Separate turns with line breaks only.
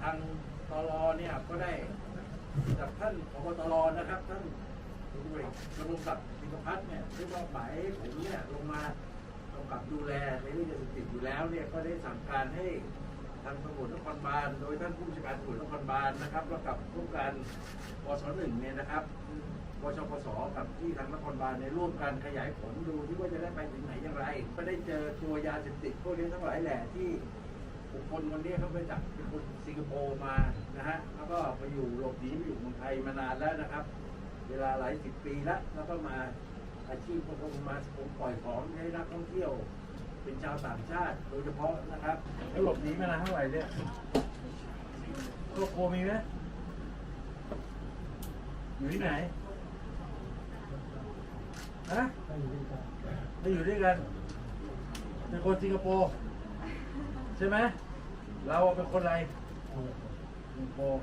ทางตรเนี่ยก็ได้จากท่านพบตรนะครับท่านผู้บริกรมศักดิ์สิงพัฒน์เนี่ยที่ว่าหมายผมเนี่ยลงมากำกับดูแลในเรื่องยาเสพติดอยู่แล้วเนี่ยก็ได้สั่งการให้ทางตำรวจนครบาลโดยท่านผู้บัญชาการตำรวจนครบาลนะครับแล้วกับผู้การปสหนึ่งเนี่ยนะครับปชปสกับที่ทางนครบาลในร่วมกันขยายผลดูที่ว่าจะได้ไปถึงไหนอย่างไร ก็ได้เจอตัวยาเสพติดพวกนี้ทั้งหลายแหล่ที่ บุคคลคนนี้เขาไปจากเป็นคนสิงคโปร์มานะฮะแล้วก็ไปอยู่หลบหนีไปอยู่เมืองไทยมานานแล้วนะครับ เวลาหลายสิบปีแล้วแล้วก็มาอาชีพก็คงมาผมปล่อยของให้นักท่องเที่ยว เป็นชาวต่างชาติโดยเฉพาะนะครับแล้วหลบหนีมานานเท่าไหร่เนี่ยโกโกมีไหมอยู่ที่ไหนฮะไม่อยู่ด้วยกันเป็นคนสิงคโปร์ ใช่ไหมเราเป็นคนอะไรสิงคโปร์